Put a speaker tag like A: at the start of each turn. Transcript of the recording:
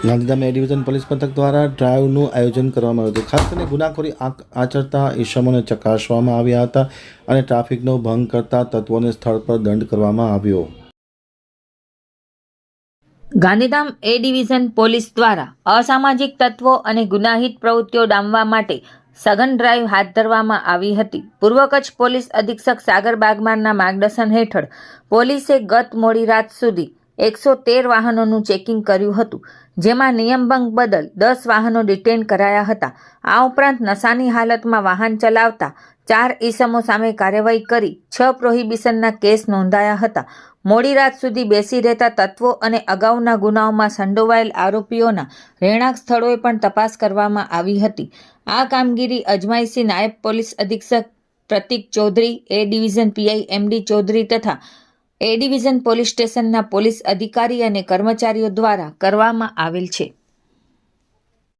A: Gandhidham A division police મથક દ્વારા ડ્રાઈવનું આયોજન કરવામાં આવ્યું હતું. ખાસ કરીને ગુનાખોરી આચરતા ઈસમોને ચકાસવામાં આવ્યા હતા અને ટ્રાફિકનો ભંગ કરતા તત્વોને સ્થળ પર દંડ કરવામાં આવ્યો.
B: ગાંધીધામ એ ડિવિઝન પોલીસ દ્વારા અસામાજિક તત્વો અને ગુનાહિત પ્રવૃત્તિઓ ડામવા માટે સઘન ડ્રાઈવ હાથ ધરવામાં આવી હતી. પૂર્વ કચ્છ પોલીસ અધિક્ષક સાગર બાગમાનના માર્ગદર્શન હેઠળ પોલીસે ગત મોડી રાત સુધી એકસો તેર વાહનોનું ચેકિંગ કર્યું હતું, જેમાં નિયમભંગ બદલ દસ વાહનો ડિટેન કરાયા હતા. આ ઉપરાંત નશાની હાલતમાં વાહન ચલાવતા ચાર ઈસમો સામે કાર્યવાહી કરી છ પ્રોહિબિશનના કેસ નોંધાયા હતા. મોડી રાત સુધી બેસી રહેતા તત્વો અને અગાઉના ગુનાઓમાં સંડોવાયેલ આરોપીઓના રહેણાંક સ્થળોએ પણ તપાસ કરવામાં આવી હતી. આ કામગીરી અજમાઈસી નાયબ પોલીસ અધિક્ષક Pratik Chaudhary, A division PI MD Chaudhary તથા એ ડિવિઝન પોલીસ સ્ટેશનના પોલીસ અધિકારી અને કર્મચારીઓ દ્વારા કરવામાં આવેલ છે.